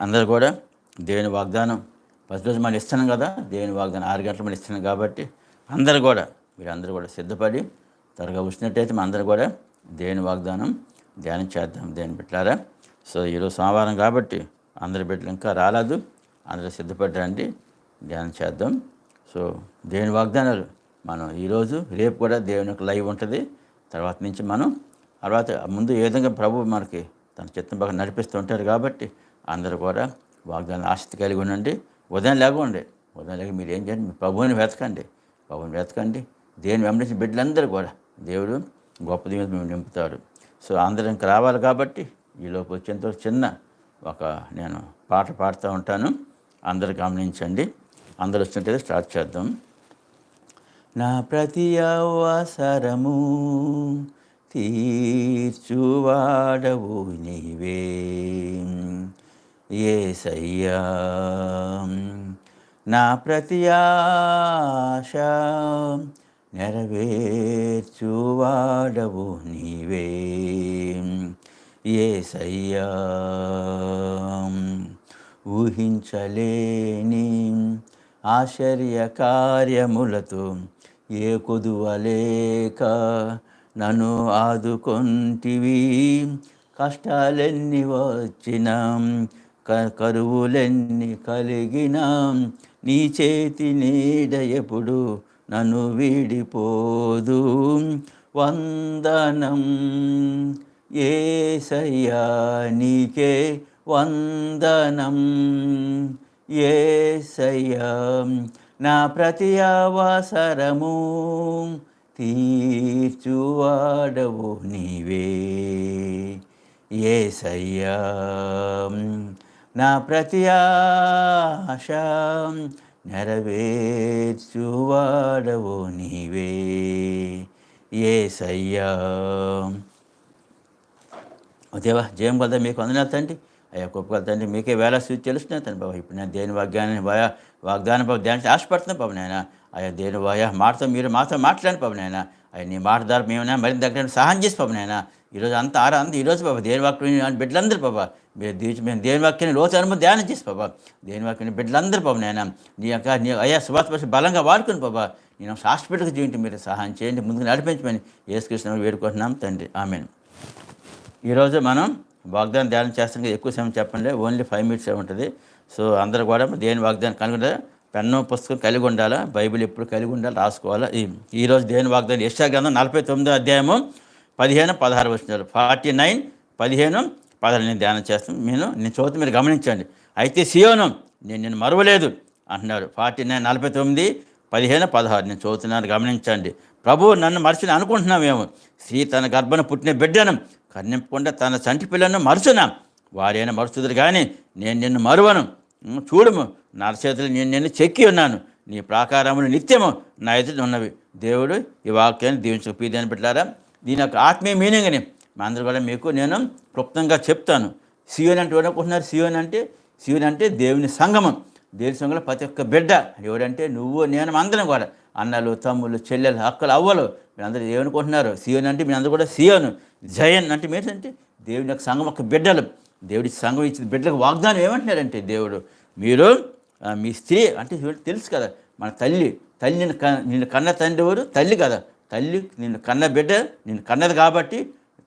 అందరూ కూడా దేవుని వాగ్దానం ఫస్ట్ రోజు మనం ఇస్తున్నాం కదా దేవుని వాగ్దానం ఆరు గంటలు మళ్ళీ ఇస్తున్నాం కాబట్టి అందరూ కూడా మీరు అందరూ కూడా సిద్ధపడి త్వరగా వచ్చినట్టయితే మన అందరూ కూడా దేవుని వాగ్దానం ధ్యానం చేద్దాం. దేని పెట్టారా సో ఈరోజు సోమవారం కాబట్టి అందరి బిడ్డలు ఇంకా రాలేదు. అందరూ సిద్ధపడ్డండి ధ్యానం చేద్దాం. సో దేవుని వాగ్దానాలు మనం ఈరోజు రేపు కూడా దేవుని యొక్క లైవ్ ఉంటుంది. తర్వాత నుంచి మనం తర్వాత ముందు ఏ విధంగా ప్రభు మనకి తన చిత్తం బాగా నడిపిస్తూ ఉంటారు కాబట్టి అందరూ కూడా వాగ్దానం ఆసక్తి కలిగి ఉండండి. ఉదయం లేకుండే ఉదయం లేక మీరు ఏం చేయండి? మీ ప్రభువుని వెతకండి. ప్రభువుని వెతకండి. దేని వెంబడించిన బిడ్డలందరూ కూడా దేవుడు గొప్ప మీద మేము నింపుతాడు. సో అందరం ఇంకా రావాలి కాబట్టి ఈలోపు వచ్చేంత చిన్న ఒక నేను పాట పాడుతూ ఉంటాను. అందరు గమనించండి. అందరు వచ్చినట్టు స్టార్ట్ చేద్దాం. నా ప్రతి అవసరము తీర్చువాడవు నీవే. ఏసయ్యా నా ప్రతి ఆశ నెరవేర్చువాడవు నీవే. ఏసయ్యా ఊహించలేని ఆశ్చర్య కార్యములతో ఏ కొదువలేక నన్ను ఆదుకొంటివి. కష్టాలెన్ని వచ్చిన కరువులెన్ని కలిగినా. నీ చేతి నీడ ఎప్పుడు నన్ను విడిపోదు. వందనం ఏసయ్యా నీకే వందనం ఏసయ్యా. నా ప్రతి అవసరము తీర్చువాడవు నీవే. ఏసయ్యా నా ప్రతి ఆశ నెరవేర్చువాడవు నీవే. ఏసయ్యా. దేవా జయం కదా మీకు వందనాలు తండ్రి. అయ్యా గొప్ప తండ్రి మీకే వేళ సూచి తెలుస్తున్నాయి తండ్రి బాబా. ఇప్పుడు నేను దేని వాగ్దానాన్ని వాయా వాగ్దానం బాబు ధ్యానించి ఆశపడుతున్నాను బాబు నాయన? అయ్యా దేని వాయా? మాటతో మీరు మాతో మాట్లాడిన బాబు నాయన. అవి నీ మాట ద్వారా మేము మరింత దగ్గర సహాయం చేసి పాపం నాయన. ఈరోజు అంతా ఆరా అంత ఈరోజు బాబా దేని వాక్యం బిడ్డలందరూ బాబా మీరు మేము దేని వాక్యాన్ని రోజు అనుభవం ధ్యానం చేసి బాబా దేని వాక్యాన్ని బిడ్డలందరూ పాపం నాయన నీ యొక్క నీ అయ్యా సుభాష్ బలంగా వాడుకుని బాబా నేను హాస్పిటల్కి జీవితం మీరు సహాయం చేయండి ముందుకు నడిపించమని ఏసుకృష్ణ వేడుకుంటున్నాం తండ్రి. ఆమెను. ఈరోజు మనం వాగ్దానం ధ్యానం చేస్తాం ఎక్కువ సమయం చెప్పండి ఓన్లీ ఫైవ్ మినిట్స్ ఉంటుంది. సో అందరూ కూడా దేని వాగ్దానం కనుగొంటే పెన్ను పుస్తకం కలిగి ఉండాలా? బైబిల్ ఎప్పుడు కలిగి ఉండాలి? రాసుకోవాలా? ఈ ఈరోజు దేని వాగ్దానం యశా గ్రంథం నలభై తొమ్మిదో అధ్యాయము పదిహేను పదహారు వచ్చినారు ఫార్టీ నైన్ పదిహేను పదహారు. నేను ధ్యానం చేస్తాను. నేను నేను చోట మీరు గమనించండి. అయితే సియోను నేను నేను మరవలేదు అంటున్నారు. ఫార్టీ నైన్ నలభై తొమ్మిది పదిహేను పదహారు. నేను చదువుతున్నాను గమనించండి. ప్రభు నన్ను మరిచిన అనుకుంటున్నామేమో స్త్రీ తన గర్భను పుట్టిన బిడ్డను కన్నింపకుండా తన చంటి పిల్లను మరుచునా? వారైనా మరుచుదురు కానీ నేను నిన్ను మరువను. చూడము. నా చేతులు నేను నిన్ను చెక్కి ఉన్నాను. నీ ప్రాకారములు నిత్యము నా ఎదుట ఉన్నవి. దేవుడు ఈ వాక్యాన్ని దీవించు పీదని పెట్టారా? దీని యొక్క ఆత్మీయ మీనింగ్ని మా అందరూ కూడా మీకు నేను క్లుప్తంగా చెప్తాను. సియోని అంటే ఎవరనుకుంటున్నారు సియోని అంటే సియోని అంటే దేవుని సంగమం దేవుని సంఘంలో ప్రతి ఒక్క బిడ్డ ఎవడంటే నువ్వు నేను అందరం కూడా. అన్నలు తమ్ముళ్ళు చెల్లెలు అక్కలు అవ్వలు. మీరందరూ ఏమనుకుంటున్నారు? సియోని అంటే మీరందరూ కూడా సియోను. జయన్ అంటే ఏంటంటే దేవుని యొక్క సంఘం ఒక బిడ్డలు. దేవుడి సంఘం ఇచ్చిన బిడ్డలకు వాగ్దానం ఏమంటున్నారంటే దేవుడు మీరు మీ స్త్రీ అంటే తెలుసు కదా మన తల్లి తల్లి నిన్ను క నిన్ను కన్న తండ్రి ఎవరు? తల్లి కదా. తల్లి నిన్ను కన్న బిడ్డ నిన్ను కన్నది కాబట్టి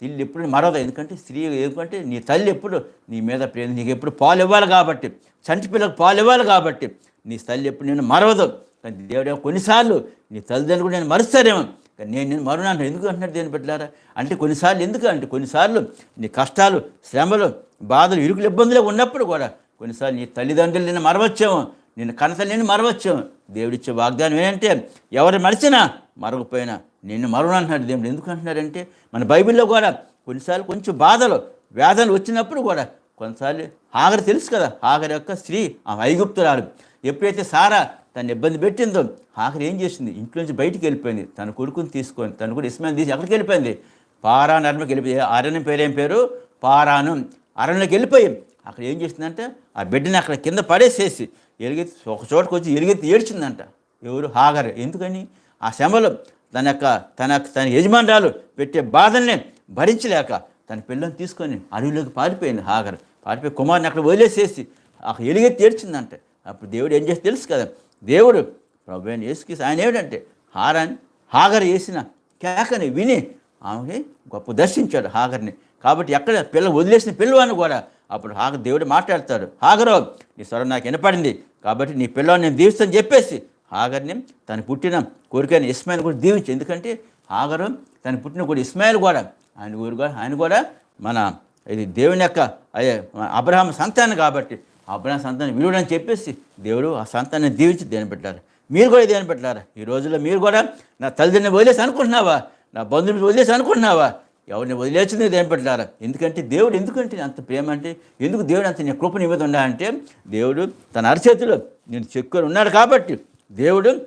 తల్లి ఎప్పుడు మరవదు. ఎందుకంటే స్త్రీ ఎందుకంటే నీ తల్లి ఎప్పుడు నీ మీద ప్రేమ నీకు ఎప్పుడు పాలు ఇవ్వాలి కాబట్టి చంటి పిల్లలకు పాలు ఇవ్వాలి కాబట్టి నీ తల్లి ఎప్పుడు నేను మరవదు. కానీ దేవుడేమో కొన్నిసార్లు నీ తల్లిదండ్రులు కూడా నేను మరుస్తారేమో. నేను నేను మరునాను ఎందుకు అంటున్నాడు దేని పెట్టారా అంటే కొన్నిసార్లు ఎందుకు అంటే కొన్నిసార్లు నీ కష్టాలు శ్రమలు బాధలు ఇరుకులు ఇబ్బందులు ఉన్నప్పుడు కూడా కొన్నిసార్లు నీ తల్లిదండ్రులు నిన్ను మరవచ్చాము నిన్ను కనసలు నేను మరవచ్చాము. దేవుడిచ్చే వాగ్దానం ఏంటంటే ఎవరు మరిచినా మరగపోయినా నిన్ను మరువు అంటున్నాడు దేవుడు. ఎందుకు అంటున్నాడంటే మన బైబిల్లో కూడా కొన్నిసార్లు కొంచెం బాధలు వేదనలు వచ్చినప్పుడు కూడా కొన్నిసార్లు హాగరు తెలుసు కదా హాగర్ యొక్క స్త్రీ ఆ ఐగుప్తురాలు. ఎప్పుడైతే సారా తను ఇబ్బంది పెట్టిందో. ఆఖరి ఏం చేసింది? ఇంట్లో నుంచి బయటికి వెళ్ళిపోయింది. తన కొడుకుని తీసుకొని తను కూడా ఇస్మాయిల్ తీసి ఎక్కడికి వెళ్ళిపోయింది. పారాన్ అరణ్యకి వెళ్ళిపోయి అరణ్యం పేరేం పేరు? పారాను అరణ్యకి వెళ్ళిపోయి. అక్కడ ఏం చేసిందంటే? ఆ బిడ్డని అక్కడ కింద పడేసేసి ఎలుగెత్తి ఒక చోటకు వచ్చి ఎలుగెత్తి ఏడ్చిందంట. ఎవరు? హాగర్. ఎందుకని? ఆ శ్రమలో తన యొక్క తన తన యజమానురాలు పెట్టే బాధల్ని భరించలేక తన పిల్లని తీసుకొని అడవిలోకి పారిపోయింది హాగర్. పారిపోయి కుమార్ని అక్కడ వదిలేసేసి అక్కడ ఎలుగెత్తి ఏడ్చిందంట. అప్పుడు దేవుడు ఏం చేసి తెలుసు కదా? దేవుడు ప్రభు అయిన యేసుక్రీస్తు ఆయన ఏమిటంటే హారాన్ని హాగర్ వేసిన కేకని విని ఆమెకి గొప్ప దర్శించాడు హాగర్ని. కాబట్టి ఎక్కడ పిల్ల వదిలేసిన పిల్లవాడిని కూడా అప్పుడు హాగర్ దేవుడు మాట్లాడతాడు హాగరో నీ స్వరం నాకు వినపడింది కాబట్టి నీ పిల్లవాడిని నేను దీవిస్తాను చెప్పేసి హాగర్ని తను పుట్టిన కోరికైన ఇస్మాయిల్ కూడా దీవించి. ఎందుకంటే హాగరు తను పుట్టిన కూడా ఇస్మాయిల్ కూడా ఆయన ఊరు కూడా ఆయన కూడా మన ఇది దేవుని యొక్క అదే అబ్రహాం సంతానం కాబట్టి అబ్రహాం సంతానం వీడు అని చెప్పేసి దేవుడు ఆ సంతాన్ని దీవించి దేని పెట్టారు? మీరు కూడా దేని పెట్టారు? ఈ రోజుల్లో మీరు కూడా నా తల్లిదండ్రిని వదిలేసి అనుకుంటున్నావా? నా బంధువుని వదిలేసి అనుకుంటున్నావా? ఎవరిని వదిలేసింది దేని పెట్టారా? ఎందుకంటే దేవుడు ఎందుకంటే అంత ప్రేమ అంటే ఎందుకు దేవుడు అంత నీ కృప ఇవ్వదు మీద అంటే దేవుడు తన అరచేతిలో నేను చెక్కుని ఉన్నాడు కాబట్టి దేవుడు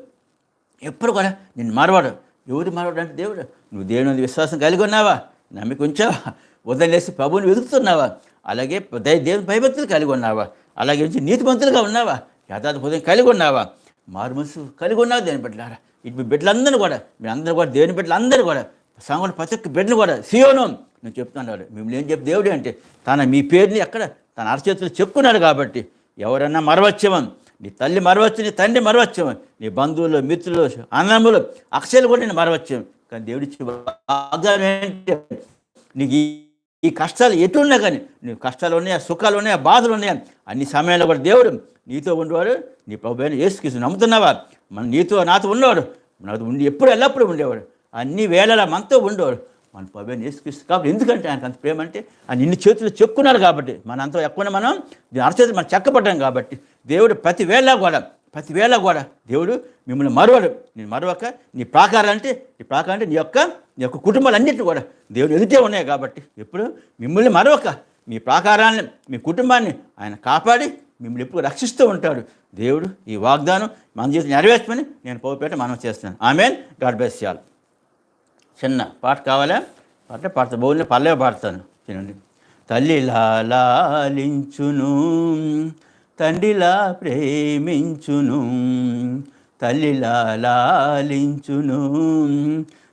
ఎప్పుడు కూడా నిన్ను మారవాడు. ఎవరు మారవాడు అంటే దేవుడు? నువ్వు దేవుని మీద విశ్వాసం కలిగి ఉన్నావా? నమ్మిక ఉంచావా? వదిలేసి ప్రభువుని వెతుకుతున్నావా? అలాగే దేవుని భయభక్తులు కలిగి ఉన్నావా? అలాగే నుంచి నీతిమంతులుగా ఉన్నావా? యథార్థ హృదయం కలిగి ఉన్నావా? మారు మనసు కలిగి ఉన్నావా దేని బిడ్డలారా. ఇటు మీ బిడ్డలందరూ కూడా మీ అందరూ కూడా దేవుని బిడ్డలందరూ కూడా సంఘం ప్రతి ఒక్క బిడ్డలు కూడా సియోను నేను చెప్తున్నాడు మిమ్మల్ని ఏం చెప్పి దేవుడే అంటే తన మీ పేరుని ఎక్కడ తన అరచేతులు చెప్పుకున్నాడు కాబట్టి ఎవరన్నా మరవచ్చేమో నీ తల్లి మరవచ్చు నీ తండ్రి మరవచ్చేమో నీ బంధువులు మిత్రులు అన్నములు అక్షయలు కూడా నేను మరవచ్చేమో. కానీ దేవుడిచ్చి వాగ్దానం ఏంటి? నీకు ఈ కష్టాలు ఎటున్నా కానీ? నీ కష్టాలు ఉన్నాయా సుఖాలు ఉన్నాయా బాధలు ఉన్నాయా అన్ని సమయాల్లో కూడా దేవుడు నీతో ఉండేవాడు. నీ ప్రభు అయిన యేసుక్రీస్తు నమ్ముతున్నావా? మన నీతో నాతో ఉన్నవాడు. నాతో ఉండి ఎప్పుడు ఎల్లప్పుడూ ఉండేవాడు. అన్ని వేళలా మనతో ఉండేవాడు. మన ప్రభు అయిన యేసుక్రీస్తు కాబట్టి ఎందుకంటే ఆయనకు అంత ప్రేమ అంటే ఆయన ఇన్ని చేతులు చెక్కున్నాడు కాబట్టి మన అంత ఎక్కువ మనం అరచేతులు మనం చెక్కపడ్డాం కాబట్టి దేవుడు ప్రతి వేళ కూడా ప్రతి వేళ కూడా దేవుడు మిమ్మల్ని మరవడు. నేను మరవక నీ ప్రాకారం అంటే నీ ప్రాకారం అంటే నీ యొక్క యొక్క కుటుంబాలన్నింటినీ కూడా దేవుడు ఎదుటే ఉన్నాయి కాబట్టి ఎప్పుడు మిమ్మల్ని మరొక మీ ప్రాకారాన్ని మీ కుటుంబాన్ని ఆయన కాపాడి మిమ్మల్ని ఎప్పుడు రక్షిస్తూ ఉంటాడు. దేవుడు ఈ వాగ్దానం మన జీవితం నెరవేర్చమని నేను పోపేట మనం చేస్తున్నాను. ఆమెన్. గాడ్ బెస్ చాలు చిన్న పాట కావాలా? పాట పాడతా. బౌల్ని పల్లె పాడతాను. తినండి తల్లిలా లాలించును తండ్రిలా ప్రేమించును తల్లిలా లాలించును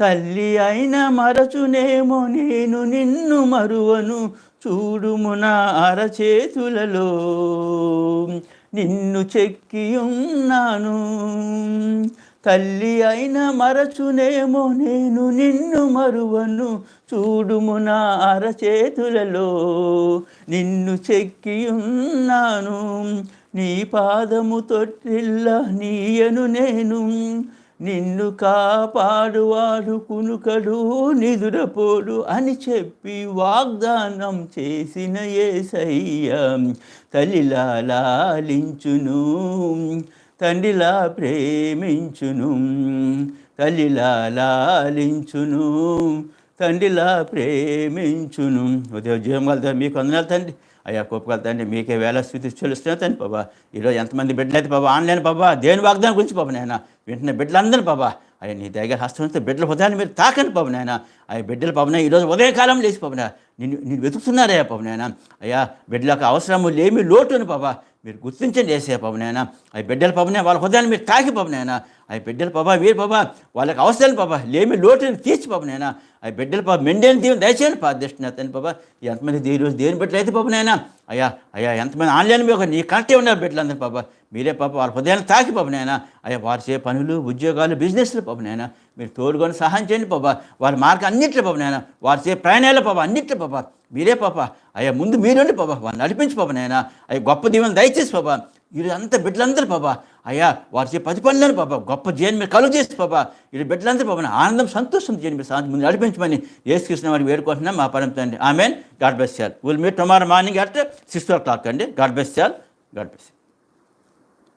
తల్లి అయిన మరచునేమో నేను నిన్ను మరువను. చూడుము నా అరచేతులలో. నిన్ను చెక్కి ఉన్నాను తల్లి అయిన మరచునేమో నేను నిన్ను మరువను. చూడుము నా అరచేతులలో. నిన్ను చెక్కి ఉన్నాను నీ పాదము తొట్టిల్ల నీయను నేను. నిన్ను కాపాడువాడు కునుకడు నిదురపోడు అని చెప్పి వాగ్దానం చేసిన ఏసయ్య తల్లిలా లాలించును తండ్రిలా ప్రేమించును తల్లిలా లాలించును తండ్రిలా ప్రేమించును. ఉదయం జీవం కలుగుతారు మీకు వందనాలు తండ్రి. అయ్యా కోపగల తండ్రి మీకే వేల స్థితి చెల్లిస్తున్నా తండ్రి బాబా ఈరోజు ఎంతమంది బిడ్డలైతే అయితే బాబా ఆన్లైన్ బాబా దేని వాగ్దానం గురించి బాబా నాయన? వెంటనే బిడ్డలందరూ బాబా అయ్యా నీ దగ్గర హస్తంతో బిడ్డల హృదయాన్ని మీరు తాకండి పాప నాయన. అయ్యా బిడ్డలు పాపన ఈరోజు ఉదయకాలం లేచి పాపన నిన్ను నేను వెతుకుతున్నారయ్యా పాపం నాయన. అయ్యా బిడ్డలకు అవసరము లేమి లోటును పాప మీరు గుర్తించండి వేసే పవనైనా అవి బిడ్డల పవనే వాళ్ళ హృదయాన్ని మీరు తాకి పవనైనా అవి బిడ్డల పాప మీరు పాప వాళ్ళకి అవసరాలు పాప లేమి లోటుని తీర్చి పాపనైనా అవి బిడ్డల పాప మెండేని దీవెని దయచేయండి పా దృష్టిని అతని పాప ఎంతమంది దీని రోజు దేని బిడ్డలు అయితే పాపనైనా అయ్యా అయ్యా ఎంతమంది ఆన్లైన్ మీద నీ కరెక్టే ఉన్నారు బిడ్డలందరూ పాప మీరే పాప వాళ్ళ హృదయాన్ని తాకి పాపనైనా అయ్యా వారు చే పనులు ఉద్యోగాలు బిజినెస్లు పాపనైనా మీరు తోడుకొని సహాయం చేయండి పాప వారి మార్గం అన్నిట్లో పాపనైనా వారు చే ప్రయాణాలు పాప అన్నిట్లో పాప మీరే పాప. అయ్యా ముందు మీరుండి పాప. వాళ్ళు నడిపించి పాప నాయన. అయ్యా గొప్ప దీవెన దయచేసి పాప. వీళ్ళంతా బిడ్డలందరూ పాప. అయ్యా వారి చే పది పనులను పాప. గొప్ప జైలు మీరు కలుగు చేసి పాప. వీరు బిడ్డలందరూ పాప. ఆనందం సంతోషం చేయండి మీరు ముందు నడిపించమని ఏసుకృష్ణ వారిని వేడుకుంటున్నాం. మా పరంతో అండి amen. God bless chaal will meet tomorrow morning at six o'clock అండి. గాడ్ బెస్ చాల్ గాడ్ బెస్